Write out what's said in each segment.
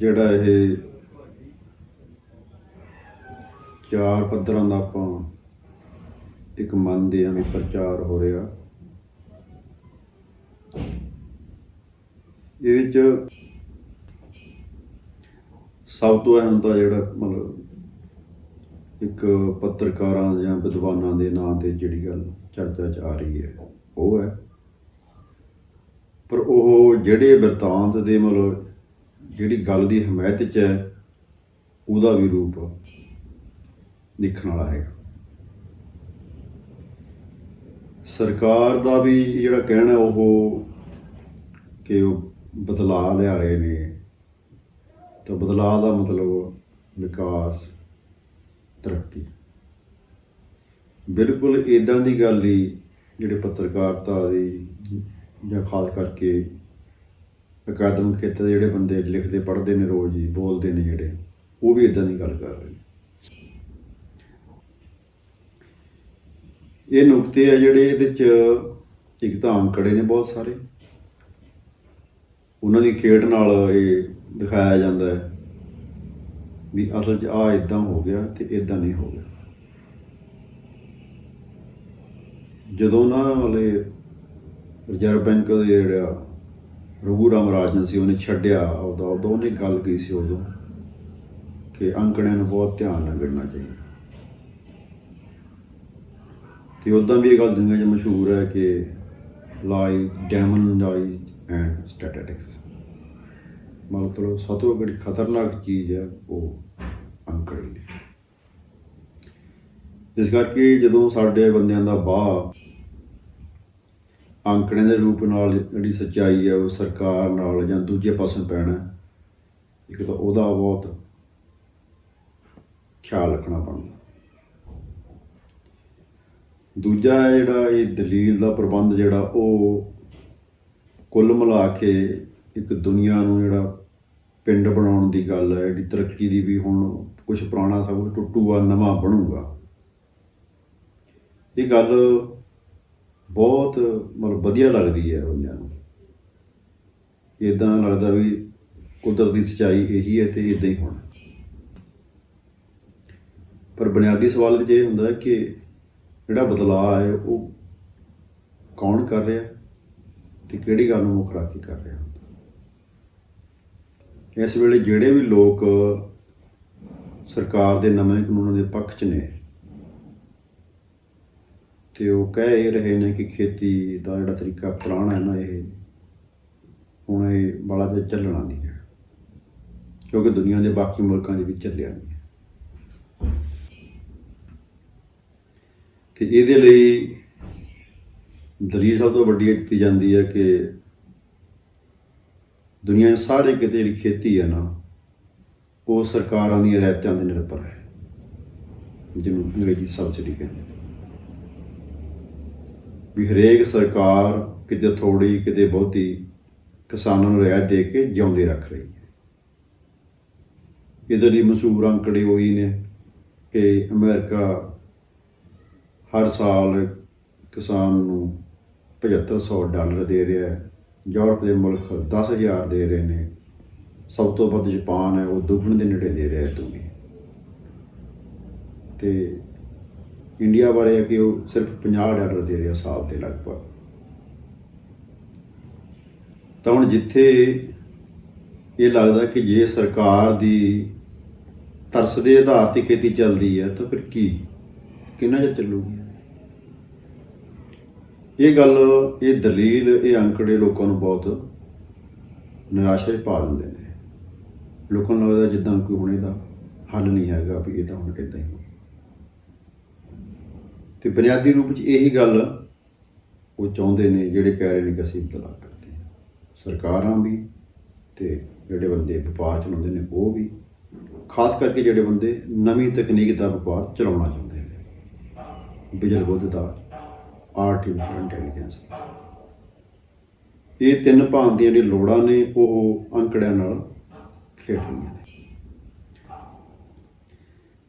ਜਿਹੜਾ ਇਹ ਚਾਰ ਪੱਧਰਾਂ ਦਾ ਆਪਾਂ ਇੱਕ ਮੰਨਦੇ ਆ ਵੀ ਪ੍ਰਚਾਰ ਹੋ ਰਿਹਾ। ਇਹਦੇ ਚ ਸਭ ਤੋਂ ਅਹਿਮ ਤਾਂ ਜਿਹੜਾ ਮਤਲਬ ਇੱਕ ਪੱਤਰਕਾਰਾਂ ਜਾਂ ਵਿਦਵਾਨਾਂ ਦੇ ਨਾਂ ਤੇ ਜਿਹੜੀ ਗੱਲ ਚਰਚਾ 'ਚ ਆ ਰਹੀ ਹੈ, ਉਹ ਹੈ। ਪਰ ਉਹ ਜਿਹੜੇ ਬਿਰਤਾਂਤ ਦੇ ਮਤਲਬ ਜਿਹੜੀ ਗੱਲ ਦੀ ਹਮਾਇਤ 'ਚ ਹੈ, ਉਹਦਾ ਵੀ ਰੂਪ ਦੇਖਣ ਵਾਲਾ ਹੈ ਸਰਕਾਰ ਦਾ ਵੀ ਜਿਹੜਾ ਕਹਿਣਾ ਉਹ ਕਿ ਉਹ ਬਦਲਾਅ ਲਿਆ ਰਹੇ ਨੇ, ਤਾਂ ਬਦਲਾਅ ਦਾ ਮਤਲਬ ਵਿਕਾਸ, ਤਰੱਕੀ। ਬਿਲਕੁਲ ਇਦਾਂ ਦੀ ਗੱਲ ਹੀ ਜਿਹੜੇ ਪੱਤਰਕਾਰਤਾ ਦੀ ਜਾਂ ਖਾਸ ਕਰਕੇ ਅਕਾਦਮਿਕ ਖੇਤਰ ਦੇ ਜਿਹੜੇ ਬੰਦੇ ਲਿਖਦੇ, ਪੜ੍ਹਦੇ ਨੇ ਰੋਜ਼ ਹੀ, ਬੋਲਦੇ ਨੇ ਜਿਹੜੇ, ਉਹ ਵੀ ਇਦਾਂ ਦੀ ਗੱਲ ਕਰ ਰਹੇ ਨੇ। ਇਹ ਨੁਕਤੇ ਆ ਜਿਹੜੇ ਇਹਦੇ ਚ ਇੱਕ ਤਾਂ ਅੰਕੜੇ ਨੇ ਬਹੁਤ ਸਾਰੇ। ਉਹਨਾਂ ਦੀ ਖੇਡ ਨਾਲ ਇਹ ਦਿਖਾਇਆ ਜਾਂਦਾ ਹੈ ਵੀ ਅਸਲ 'ਚ ਆ ਇਦਾਂ ਹੋ ਗਿਆ ਤੇ ਇਦਾਂ ਨਹੀਂ ਹੋ ਗਿਆ। ਜਦੋਂ ਨਾ ਵਾਲੇ ਰਿਜ਼ਰਵ ਬੈਂਕ ਦੇ ਜਿਹੜਾ ਰਘੂ ਰਾਮ ਰਾਜਨ ਸੀ, ਉਹਨੇ ਛੱਡਿਆ ਉਹਦਾ ਉਦੋਂ ਉਹਨੇ ਗੱਲ ਕੀ ਸੀ ਉਦੋਂ ਕਿ ਅੰਕੜਿਆਂ ਨੂੰ ਬਹੁਤ ਧਿਆਨ ਨਾਲ ਗਿਣਨਾ ਚਾਹੀਦਾ। ਤੇ ਉਦਾਂ ਵੀ ਇਹ ਗੱਲ ਦੁਨੀਆ 'ਚ ਮਸ਼ਹੂਰ ਹੈ ਕਿ ਲਾਈ ਡੈਮਨਲਾਈਜ਼ ਐਂਡ ਸਟੈਟਿਸਟਿਕਸ ਮਤਲਬ ਸਭ ਤੋਂ ਬੜੀ ਖਤਰਨਾਕ ਚੀਜ਼ ਹੈ, ਉਹ ਅੰਕੜੇ ਨੇ ਇਸ ਕਰਕੇ ਜਦੋਂ ਸਾਡੇ ਬੰਦਿਆਂ ਦਾ ਬਾਹ ਅੰਕੜੇ ਦੇ ਰੂਪ ਨਾਲ ਜਿਹੜੀ ਸੱਚਾਈ ਹੈ, ਉਹ ਸਰਕਾਰ ਨਾਲ ਜਾਂ ਦੂਜੇ ਪਾਸੇ ਪੈਣਾ ਇੱਕ ਤਾਂ ਉਹਦਾ ਬਹੁਤ ਖਿਆਲ ਰੱਖਣਾ ਪੈਂਦਾ। ਦੂਜਾ ਹੈ ਜਿਹੜਾ ਇਹ ਦਲੀਲ ਦਾ ਪ੍ਰਬੰਧ ਜਿਹੜਾ, ਉਹ ਕੁੱਲ ਮਿਲਾ ਕੇ ਇੱਕ ਦੁਨੀਆ ਨੂੰ ਜਿਹੜਾ ਪਿੰਡ ਬਣਾਉਣ ਦੀ ਗੱਲ ਹੈ, ਜਿਹੜੀ ਤਰੱਕੀ ਦੀ ਵੀ ਹੁਣ ਕੁਝ ਪੁਰਾਣਾ ਸਭ ਕੁਝ ਟੁੱਟੂਗਾ, ਨਵਾਂ ਬਣੂਗਾ। ਇਹ ਗੱਲ ਬਹੁਤ ਮਤਲਬ ਵਧੀਆ ਲੱਗਦੀ ਹੈ ਬੰਦਿਆਂ ਨੂੰ। ਇਦਾਂ ਲੱਗਦਾ ਵੀ ਕੁਦਰਤ ਦੀ ਸੱਚਾਈ ਇਹੀ ਹੈ ਤੇ ਇਦਾਂ ਹੀ ਹੋਣਾ। ਪਰ ਬੁਨਿਆਦੀ ਸਵਾਲ ਇਹ 'ਚ ਇਹ ਹੁੰਦਾ ਹੈ ਕਿ ਜਿਹੜਾ ਬਦਲਾਅ ਹੈ ਉਹ ਕੌਣ ਕਰ ਰਿਹਾ ਤੇ ਕਿਹੜੀ ਗੱਲ ਨੂੰ ਮੁੱਖ ਰੱਖ ਕੇ ਕਰ ਰਿਹਾ ਇਸ ਵੇਲੇ ਜਿਹੜੇ ਵੀ ਲੋਕ ਸਰਕਾਰ ਦੇ ਨਵੇਂ ਕਾਨੂੰਨਾਂ ਦੇ ਪੱਖ 'ਚ ਨੇ ਤੇ ਉਹ ਕਹਿ ਇਹ ਰਹੇ ਨੇ ਕਿ ਖੇਤੀ ਦਾ ਜਿਹੜਾ ਤਰੀਕਾ ਪੁਰਾਣਾ ਹੈ ਨਾ ਇਹ ਹੁਣ ਇਹ ਬੜਾ ਜਿਹਾ ਚੱਲਣਾ ਨਹੀਂ ਹੈ। ਕਿਉਂਕਿ ਦੁਨੀਆ ਦੇ ਬਾਕੀ ਮੁਲਕਾਂ ਦੇ ਵਿੱਚ ਚੱਲਿਆ ਨਹੀਂ ਹੈ। ਤੇ ਇਹਦੇ ਲਈ ਦਲੀਲ ਸਭ ਤੋਂ ਵੱਡੀ ਇਹ ਦਿੱਤੀ ਜਾਂਦੀ ਹੈ ਕਿ ਦੁਨੀਆ ਸਾਰੇ ਕਿਤੇ ਜਿਹੜੀ ਖੇਤੀ ਹੈ ਨਾ, ਉਹ ਸਰਕਾਰਾਂ ਦੀਆਂ ਰਿਆਇਤਾਂ ਤੇ ਨਿਰਭਰ ਹੈ, ਜਿਹਨੂੰ ਅੰਗਰੇਜ਼ੀ ਸਬਸਿਡੀ ਕਹਿੰਦੇ ਵੀ ਹਰੇਕ ਸਰਕਾਰ ਕਿਤੇ ਥੋੜੀ ਕਿਤੇ ਬਹੁਤੀ ਕਿਸਾਨਾਂ ਨੂੰ ਰਿਆਇਤ ਦੇ ਕੇ ਜਿਉਂਦੇ ਰੱਖ ਰਹੀ ਹੈ। ਇਹਦੇ ਲਈ ਮਸ਼ਹੂਰ ਅੰਕੜੇ ਉਹੀ ਨੇ ਕਿ ਅਮਰੀਕਾ ਹਰ ਸਾਲ ਕਿਸਾਨ ਨੂੰ 7500 ਡਾਲਰ ਦੇ ਰਿਹਾ ਹੈ। ਯੂਰਪ ਦੇ ਮੁਲਕ 10000 ਦੇ ਰਹੇ ਨੇ। ਸਭ ਤੋਂ ਵੱਧ ਜਾਪਾਨ ਹੈ, ਉਹ ਦੁੱਗਣ ਦੇ ਨੇੜੇ ਦੇ ਰਿਹਾ ਹੈ ਤੁਮੀ ਤੇ ਇੰਡੀਆ ਬਾਰੇ ਹੈ ਕਿ ਉਹ ਸਿਰਫ 50 ਡਾਲਰ ਦੇ ਰਿਹਾ ਸਾਲ ਦੇ ਲਗਭਗ। ਤਾਂ ਹੁਣ ਜਿੱਥੇ ਇਹ ਲੱਗਦਾ ਕਿ ਜੇ ਸਰਕਾਰ ਦੀ ਤਰਸ ਦੇ ਆਧਾਰ ਤੇ ਖੇਤੀ ਚੱਲਦੀ ਹੈ ਤਾਂ ਫਿਰ ਕੀ? ਕਿੰਨਾ ਚਿਰ ਚੱਲੂਗੀ? ਇਹ ਗੱਲ, ਇਹ ਦਲੀਲ, ਇਹ ਅੰਕੜੇ ਲੋਕਾਂ ਨੂੰ ਬਹੁਤ ਨਿਰਾਸ਼ਾ 'ਚ ਪਾ ਦਿੰਦੇ ਨੇ। ਲੋਕਾਂ ਨੂੰ ਲੱਗਦਾ ਜਿੱਦਾਂ ਕੋਈ ਹੁਣੇ ਦਾ ਹੱਲ ਨਹੀਂ ਹੈਗਾ ਵੀ ਇਹ ਤਾਂ ਹੁਣ ਇਦਾਂ ਹੀ ਤੇ ਬੁਨਿਆਦੀ ਰੂਪ 'ਚ ਇਹੀ ਗੱਲ ਉਹ ਚਾਹੁੰਦੇ ਨੇ ਜਿਹੜੇ ਕਹਿ ਰਹੇ ਨੇ ਕਿ ਅਸੀਂ ਬਦਲਾਅ ਕਰਦੇ ਹਾਂ। ਸਰਕਾਰਾਂ ਵੀ ਤੇ ਜਿਹੜੇ ਬੰਦੇ ਵਪਾਰ ਚਲਾਉਂਦੇ ਨੇ ਉਹ ਵੀ, ਖਾਸ ਕਰਕੇ ਜਿਹੜੇ ਬੰਦੇ ਨਵੀਂ ਤਕਨੀਕ ਦਾ ਵਪਾਰ ਚਲਾਉਣਾ ਚਾਹੁੰਦੇ ਨੇ। ਬਿਜਲ ਬੁੱਧ ਦਾ ਆਰਟੀਫੀਸ਼ੀਅਲ ਇੰਟੈਲੀਜੈਂਸ ਇਹ ਤਿੰਨ ਭਾਂਤ ਦੀਆਂ ਜਿਹੜੀਆਂ ਲੋੜਾਂ ਨੇ ਉਹ ਅੰਕੜਿਆਂ ਨਾਲ ਖੇਡ ਰਹੀਆਂ ਨੇ।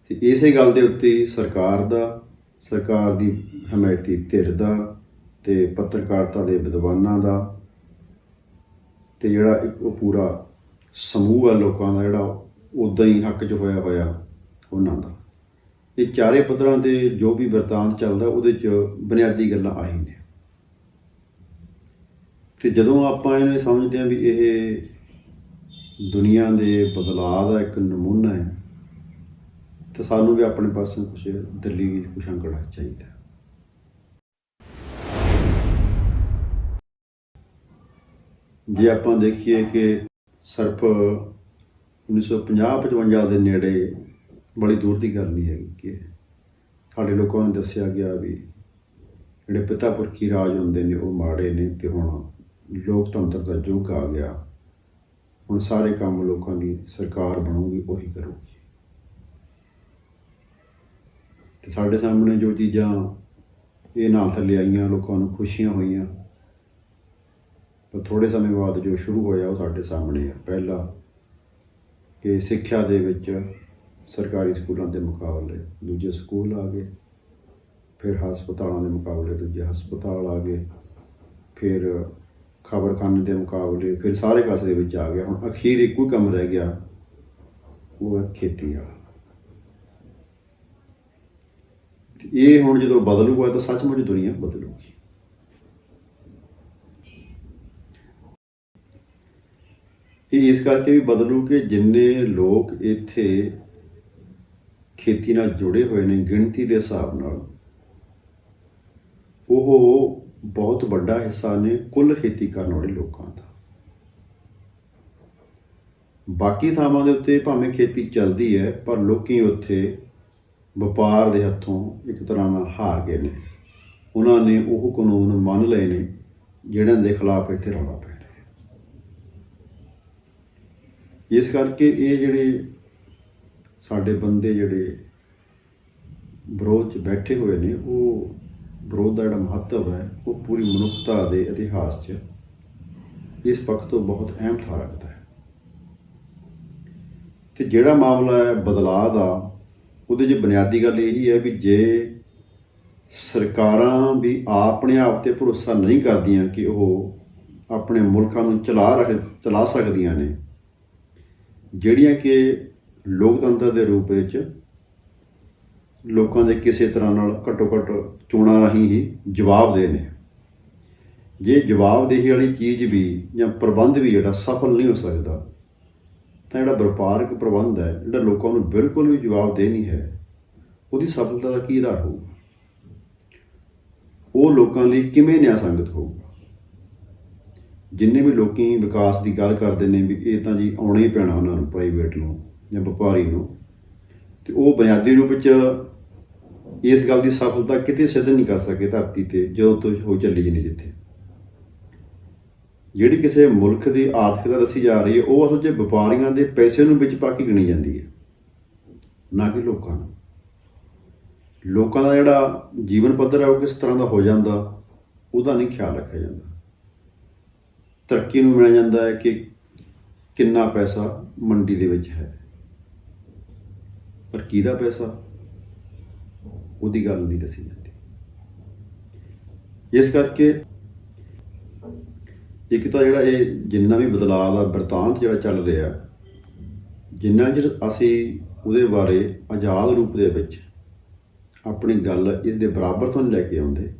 ਤੇ ਇਸੇ ਗੱਲ ਦੇ ਉੱਤੇ ਸਰਕਾਰ ਦਾ ਸਰਕਾਰ ਦੀ ਹਮਾਇਤੀ ਧਿਰ ਦਾ ਤੇ ਪੱਤਰਕਾਰਤਾ ਦੇ ਵਿਦਵਾਨਾਂ ਦਾ ਤੇ ਜਿਹੜਾ ਇੱਕ ਉਹ ਪੂਰਾ ਸਮੂਹ ਹੈ ਲੋਕਾਂ ਦਾ ਜਿਹੜਾ ਉਦਾਂ ਹੀ ਹੱਕ 'ਚ ਹੋਇਆ ਹੋਇਆ ਉਹਨਾਂ ਦਾ। ਇਹ ਚਾਰੇ ਪੱਧਰਾਂ ਤੇ ਜੋ ਵੀ ਵਰਤਾਂਤ ਚੱਲਦਾ ਉਹਦੇ 'ਚ ਬੁਨਿਆਦੀ ਗੱਲਾਂ ਆਹੀ ਨੇ। ਤੇ ਜਦੋਂ ਆਪਾਂ ਇਹਨੂੰ ਸਮਝਦੇ ਹਾਂ ਵੀ ਇਹ ਦੁਨੀਆ ਦੇ ਬਦਲਾਅ ਦਾ ਇੱਕ ਨਮੂਨਾ ਹੈ ਤਾਂ ਸਾਨੂੰ ਵੀ ਆਪਣੇ ਪਾਸੋਂ ਕੁਝ ਦਲੀਲ ਕੁਛ ਅੰਕੜਾ ਚਾਹੀਦਾ। ਜੇ ਆਪਾਂ ਦੇਖੀਏ ਕਿ ਸਿਰਫ 1950-55 ਦੇ ਨੇੜੇ ਬੜੀ ਦੂਰ ਦੀ ਗੱਲ ਨਹੀਂ ਹੈਗੀ ਕਿ ਸਾਡੇ ਲੋਕਾਂ ਨੂੰ ਦੱਸਿਆ ਗਿਆ ਵੀ ਜਿਹੜੇ ਪਿਤਾ ਪੁਰਖੀ ਰਾਜ ਹੁੰਦੇ ਨੇ, ਉਹ ਮਾੜੇ ਨੇ ਤੇ ਹੁਣ ਲੋਕਤੰਤਰ ਦਾ ਯੁੱਗ ਆ ਗਿਆ। ਹੁਣ ਸਾਰੇ ਕੰਮ ਲੋਕਾਂ ਦੀ ਸਰਕਾਰ ਬਣੂਗੀ, ਉਹੀ ਕਰੂਗੀ। ਤੇ ਸਾਡੇ ਸਾਹਮਣੇ ਜੋ ਚੀਜ਼ਾਂ ਇਹ ਨਾਲ ਥੱਲੇ ਆਈਆਂ, ਲੋਕਾਂ ਨੂੰ ਖੁਸ਼ੀਆਂ ਹੋਈਆਂ ਪਰ ਥੋੜੇ ਸਮੇਂ ਬਾਅਦ ਜੋ ਸ਼ੁਰੂ ਹੋਇਆ ਉਹ ਸਾਡੇ ਸਾਹਮਣੇ ਆ। ਪਹਿਲਾ ਕਿ ਸਿੱਖਿਆ ਦੇ ਵਿੱਚ ਸਰਕਾਰੀ ਸਕੂਲਾਂ ਦੇ ਮੁਕਾਬਲੇ ਦੂਜੇ ਸਕੂਲ ਆ ਗਏ, ਫਿਰ ਹਸਪਤਾਲਾਂ ਦੇ ਮੁਕਾਬਲੇ ਦੂਜੇ ਹਸਪਤਾਲ ਆ ਗਏ, ਫਿਰ ਖਬਰਖਾਨੇ ਦੇ ਮੁਕਾਬਲੇ, ਫਿਰ ਸਾਰੇ ਕਾਸੇ ਦੇ ਵਿੱਚ ਆ ਗਿਆ। ਹੁਣ ਅਖੀਰ ਇੱਕੋ ਹੀ ਕੰਮ ਰਹਿ ਗਿਆ, ਉਹ ਹੈ ਖੇਤੀ ਵਾਲਾ। ਤੇ ਇਹ ਹੁਣ ਜਦੋਂ ਬਦਲੂਗਾ ਤਾਂ ਸੱਚਮੁੱਚ ਦੁਨੀਆ ਬਦਲੂਗੀ। ਇਹ ਇਸ ਕਰਕੇ ਵੀ ਬਦਲੂ ਕਿ ਜਿੰਨੇ ਲੋਕ ਇੱਥੇ ਖੇਤੀ ਨਾਲ ਜੁੜੇ ਹੋਏ ਨੇ, ਗਿਣਤੀ ਦੇ ਹਿਸਾਬ ਨਾਲ, ਉਹ ਬਹੁਤ ਵੱਡਾ ਹਿੱਸਾ ਨੇ ਕੁੱਲ ਖੇਤੀ ਕਰਨ ਵਾਲੇ ਲੋਕਾਂ ਦਾ। ਬਾਕੀ ਥਾਵਾਂ ਦੇ ਉੱਤੇ ਭਾਵੇਂ ਖੇਤੀ ਚੱਲਦੀ ਹੈ, ਪਰ ਲੋਕੀ ਉੱਥੇ ਵਪਾਰ ਦੇ ਹੱਥੋਂ ਇੱਕ ਤਰ੍ਹਾਂ ਨਾਲ ਹਾਰ ਗਏ ਨੇ। ਉਹਨਾਂ ਨੇ ਉਹ ਕਾਨੂੰਨ ਮੰਨ ਲਏ ਨੇ ਜਿਹੜਿਆਂ ਦੇ ਖਿਲਾਫ ਇੱਥੇ ਰੌਲਾ ਪੈ ਰਿਹਾ ਇਸ ਕਰਕੇ ਇਹ ਜਿਹੜੇ ਸਾਡੇ ਬੰਦੇ ਜਿਹੜੇ ਵਿਰੋਧ 'ਚ ਬੈਠੇ ਹੋਏ ਨੇ, ਉਹ ਵਿਰੋਧ ਦਾ ਜਿਹੜਾ ਮਹੱਤਵ ਹੈ, ਉਹ ਪੂਰੀ ਮਨੁੱਖਤਾ ਦੇ ਇਤਿਹਾਸ 'ਚ ਇਸ ਪੱਖ ਤੋਂ ਬਹੁਤ ਅਹਿਮ ਥਾਂ ਰੱਖਦਾ ਹੈ। ਤੇ ਜਿਹੜਾ ਮਾਮਲਾ ਹੈ ਬਦਲਾਅ ਦਾ ਉਹਦੇ 'ਚ ਬੁਨਿਆਦੀ ਗੱਲ ਇਹੀ ਹੈ ਵੀ ਜੇ ਸਰਕਾਰਾਂ ਵੀ ਆਪਣੇ ਆਪ ਤੇ ਭਰੋਸਾ ਨਹੀਂ ਕਰਦੀਆਂ ਕਿ ਉਹ ਆਪਣੇ ਮੁਲਕਾਂ ਨੂੰ ਚਲਾ ਰੱਖ ਚਲਾ ਸਕਦੀਆਂ ਨੇ, ਜਿਹੜੀਆਂ ਕਿ ਲੋਕਤੰਤਰ ਦੇ ਰੂਪ ਵਿੱਚ ਲੋਕਾਂ ਦੇ ਕਿਸੇ ਤਰ੍ਹਾਂ ਨਾਲ ਘੱਟੋ ਘੱਟ ਚੋਣਾਂ ਰਾਹੀਂ ਹੀ ਜਵਾਬ ਦੇ ਨੇ। ਜੇ ਜਵਾਬਦੇਹੀ ਵਾਲੀ ਚੀਜ਼ ਵੀ ਜਾਂ ਪ੍ਰਬੰਧ ਵੀ ਜਿਹੜਾ ਸਫਲ ਨਹੀਂ ਹੋ ਸਕਦਾ ਤਾਂ ਜਿਹੜਾ ਵਪਾਰਕ ਪ੍ਰਬੰਧ ਹੈ, ਜਿਹੜਾ ਲੋਕਾਂ ਨੂੰ ਬਿਲਕੁਲ ਵੀ ਜਵਾਬਦੇਹ ਨਹੀਂ ਹੈ ਉਹਦੀ ਸਫਲਤਾ ਦਾ ਕੀ ਆਧਾਰ ਹੋਊਗਾ ਉਹ ਲੋਕਾਂ ਲਈ ਕਿਵੇਂ ਨਿਆਂ ਸੰਗਤ ਹੋਊਗਾ ਜਿੰਨੇ ਵੀ ਲੋਕੀ ਵਿਕਾਸ ਦੀ ਗੱਲ ਕਰਦੇ ਨੇ ਵੀ ਇਹ ਤਾਂ ਜੀ ਆਉਣਾ ਹੀ ਪੈਣਾ ਉਹਨਾਂ ਨੂੰ ਪ੍ਰਾਈਵੇਟ ਨੂੰ ਜਾਂ ਵਪਾਰੀ ਨੂੰ, ਤੇ ਉਹ ਬੁਨਿਆਦੀ ਰੂਪ ਵਿੱਚ ਇਸ ਗੱਲ ਦੀ ਸਫਲਤਾ ਕਿਤੇ ਸਿੱਧ ਨਹੀਂ ਕਰ ਸਕੇ ਧਰਤੀ ਤੇ ਜਦੋਂ ਤੋਂ ਹੋ ਚੱਲੀ ਜਾਂਦੀ ਜਿੱਥੇ। ਜਿਹੜੀ ਕਿਸੇ ਮੁਲਕ ਦੀ ਆਰਥਿਕਤਾ ਦੱਸੀ ਜਾ ਰਹੀ ਹੈ, ਉਹ ਅਸਲ 'ਚ ਵਪਾਰੀਆਂ ਦੇ ਪੈਸੇ ਨੂੰ ਵਿੱਚ ਪਾ ਕੇ ਗਿਣੀ ਜਾਂਦੀ ਹੈ। ਨਾ ਕਿ ਲੋਕਾਂ ਨੂੰ। ਲੋਕਾਂ ਦਾ ਜਿਹੜਾ ਜੀਵਨ ਪੱਧਰ ਹੈ, ਉਹ ਕਿਸ ਤਰ੍ਹਾਂ ਦਾ ਹੋ ਜਾਂਦਾ, ਉਹਦਾ ਨਹੀਂ ਖਿਆਲ ਰੱਖਿਆ ਜਾਂਦਾ। ਤਰੱਕੀ ਨੂੰ ਮਿਲਿਆ ਜਾਂਦਾ ਹੈ ਕਿ ਕਿੰਨਾ ਪੈਸਾ ਮੰਡੀ ਦੇ ਵਿੱਚ ਹੈ। ਪਰ ਕਿਹਦਾ ਪੈਸਾ? ਉਹਦੀ ਗੱਲ ਨਹੀਂ ਦੱਸੀ ਜਾਂਦੀ। ਇਸ ਕਰਕੇ ਇੱਕ ਤਾਂ ਜਿਹੜਾ ਇਹ ਜਿੰਨਾ ਵੀ ਬਦਲਾਅ ਦਾ ਵਰਤਾਂਤ ਜਿਹੜਾ ਚੱਲ ਰਿਹਾ, ਜਿੰਨਾ ਚਿਰ ਅਸੀਂ ਉਹਦੇ ਬਾਰੇ ਆਜ਼ਾਦ ਰੂਪ ਦੇ ਵਿੱਚ ਆਪਣੀ ਗੱਲ ਇਸ ਦੇ ਬਰਾਬਰ ਤੋਂ ਲੈ ਕੇ ਆਉਂਦੇ,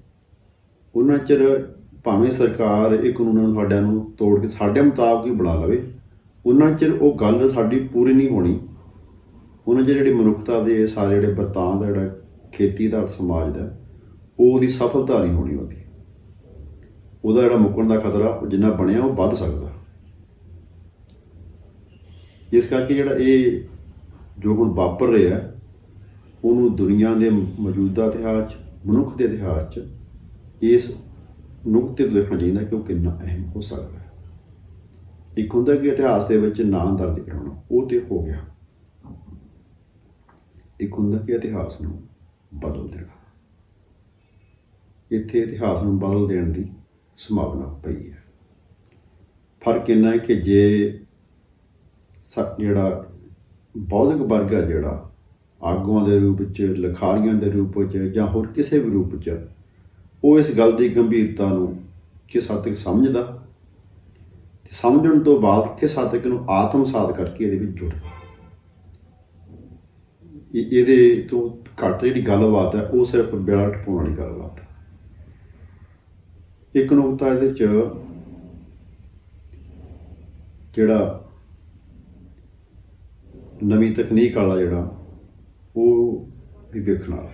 ਉਹਨਾਂ ਚਿਰ ਭਾਵੇਂ ਸਰਕਾਰ ਇਹ ਕਾਨੂੰਨਾਂ ਨੂੰ ਸਾਡਿਆਂ ਨੂੰ ਤੋੜ ਕੇ ਸਾਡੇ ਮੁਤਾਬਕ ਹੀ ਬਣਾ ਲਵੇ, ਉਹਨਾਂ ਚਿਰ ਉਹ ਗੱਲ ਸਾਡੀ ਪੂਰੀ ਨਹੀਂ ਹੋਣੀ, ਉਹਨਾਂ 'ਚ ਜਿਹੜੀ ਮਨੁੱਖਤਾ ਦੇ ਸਾਰੇ ਜਿਹੜੇ ਵਰਤਾਂ ਦਾ ਜਿਹੜਾ ਖੇਤੀ ਦਾ ਸਮਾਜ ਦਾ ਉਹ ਉਹਦੀ ਸਫਲਤਾ ਨਹੀਂ ਹੋਣੀ ਉਹਦੀ। ਉਹਦਾ ਜਿਹੜਾ ਮੁੱਕਣ ਦਾ ਖਤਰਾ ਉਹ ਜਿੰਨਾ ਬਣਿਆ ਉਹ ਵੱਧ ਸਕਦਾ। ਇਸ ਕਰਕੇ ਜਿਹੜਾ ਇਹ ਜੋ ਹੁਣ ਵਾਪਰ ਰਿਹਾ ਉਹਨੂੰ ਦੁਨੀਆ ਦੇ ਮੌਜੂਦਾ ਇਤਿਹਾਸ 'ਚ, ਮਨੁੱਖ ਦੇ ਇਤਿਹਾਸ 'ਚ, ਇਸ ਨੁਕਤੇ ਤੋਂ ਦੇਖਣਾ ਚਾਹੀਦਾ ਕਿ ਉਹ ਕਿੰਨਾ ਅਹਿਮ ਹੋ ਸਕਦਾ ਹੈ। ਇੱਕ ਹੁੰਦਾ ਕਿ ਇਤਿਹਾਸ ਦੇ ਵਿੱਚ ਨਾਮ ਦਰਜ ਕਰਾਉਣਾ, ਉਹ ਤੇ ਹੋ ਗਿਆ। ਇੱਕ ਹੁੰਦਾ ਕਿ ਇਤਿਹਾਸ ਨੂੰ ਬਦਲ ਦੇਣਾ। ਇੱਥੇ ਇਤਿਹਾਸ ਨੂੰ ਬਦਲ ਦੇਣ ਦੀ ਸੰਭਾਵਨਾ ਪਈ ਹੈ। ਫ਼ਰਕ ਇੰਨਾ ਹੈ ਕਿ ਜੇ ਸ- ਜਿਹੜਾ ਬੌਧਿਕ ਵਰਗ ਹੈ ਜਿਹੜਾ ਆਗੂਆਂ ਦੇ ਰੂਪ ਵਿੱਚ ਲਖਾਰੀਆਂ ਦੇ ਰੂਪ ਵਿੱਚ ਜਾਂ ਹੋਰ ਕਿਸੇ ਵੀ ਰੂਪ ਵਿੱਚ ਉਹ ਇਸ ਗੱਲ ਦੀ ਗੰਭੀਰਤਾ ਨੂੰ ਕਿਸ ਹੱਦ ਤੱਕ ਸਮਝਦਾ? ਸਮਝਣ ਤੋਂ ਬਾਅਦ ਕਿਸ ਹੱਦ ਤੱਕ ਇਹਨੂੰ ਆਤਮਸਾਤ ਕਰਕੇ ਇਹਦੇ ਵਿੱਚ ਜੁੜਦਾ? ਇਹ- ਇਹਦੇ ਤੋਂ ਘੱਟ ਜਿਹੜੀ ਗੱਲਬਾਤ ਹੈ, ਉਹ ਸਿਰਫ ਬੇੜਾ ਟਪਾਉਣ ਵਾਲੀ ਗੱਲਬਾਤ ਹੈ। ਇੱਕ ਨੁਕਤਾ ਇਹਦੇ ਚ ਜਿਹੜਾ ਨਵੀਂ ਤਕਨੀਕ ਵਾਲਾ ਜਿਹੜਾ, ਉਹ ਵੀ ਵੇਖਣ ਵਾਲਾ।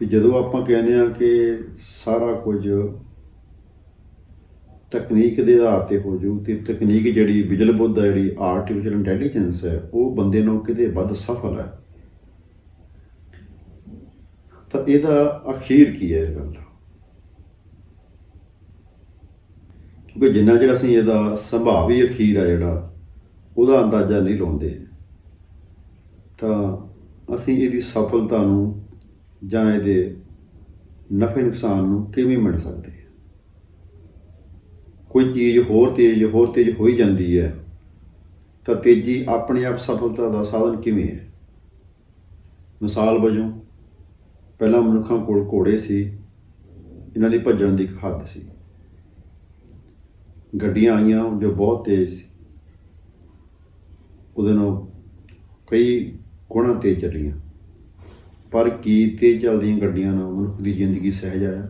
ਵੀ ਜਦੋਂ ਆਪਾਂ ਕਹਿੰਦੇ ਆ ਕਿ ਸਾਰਾ ਕੁਝ ਤਕਨੀਕ ਦੇ ਆਧਾਰ ਤੇ ਹੋ ਜੂ ਤੇ ਤਕਨੀਕ ਜਿਹੜੀ ਵਿਜਲ ਬੁੱਧ ਹੈ ਜਿਹੜੀ ਆਰਟੀਫੀਸ਼ੀਅਲ ਇੰਟੈਲੀਜੈਂਸ ਹੈ, ਉਹ ਬੰਦੇ ਨੂੰ ਕਿਤੇ ਵੱਧ ਸਫਲ ਹੈ। ਤਾਂ ਇਹਦਾ ਅਖੀਰ ਕੀ ਹੈ ਇਹ ਗੱਲ ਦਾ? ਕਿਉਂਕਿ ਜਿੰਨਾ ਚਿਰ ਅਸੀਂ ਇਹਦਾ ਸੰਭਾਵੀ ਅਖੀਰ ਆ ਜਿਹੜਾ, ਉਹਦਾ ਅੰਦਾਜ਼ਾ ਨਹੀਂ ਲਾਉਂਦੇ। ਤਾਂ ਅਸੀਂ ਇਹਦੀ ਸਫਲਤਾ ਨੂੰ ਜਾਂ ਇਹਦੇ ਨਫੇ ਨੁਕਸਾਨ ਨੂੰ ਕਿਵੇਂ ਮਿਲ ਸਕਦੇ ਕੋਈ ਚੀਜ਼ ਹੋਰ ਤੇਜ਼ ਹੋਰ ਤੇਜ਼ ਹੋਈ ਜਾਂਦੀ ਹੈ, ਤਾਂ ਤੇਜ਼ੀ ਆਪਣੇ ਆਪ ਸਫਲਤਾ ਦਾ ਸਾਧਨ ਕਿਵੇਂ ਹੈ? ਮਿਸਾਲ ਵਜੋਂ ਪਹਿਲਾਂ ਮਨੁੱਖਾਂ ਕੋਲ ਘੋੜੇ ਸੀ, ਇਹਨਾਂ ਦੀ ਭੱਜਣ ਦੀ ਇੱਕ ਹੱਦ ਸੀ। ਗੱਡੀਆਂ ਆਈਆਂ ਜੋ ਬਹੁਤ ਤੇਜ਼ ਸੀ। ਉਹਦੇ ਨਾਲ ਕਈ ਗੁਣਾ ਤੇਜ਼ ਚੱਲੀਆਂ। ਪਰ ਕੀ ਤੇਜ਼ ਚੱਲਦੀਆਂ ਗੱਡੀਆਂ ਨਾਲ ਮਨੁੱਖ ਦੀ ਜ਼ਿੰਦਗੀ ਸਹਿਜ ਆਇਆ?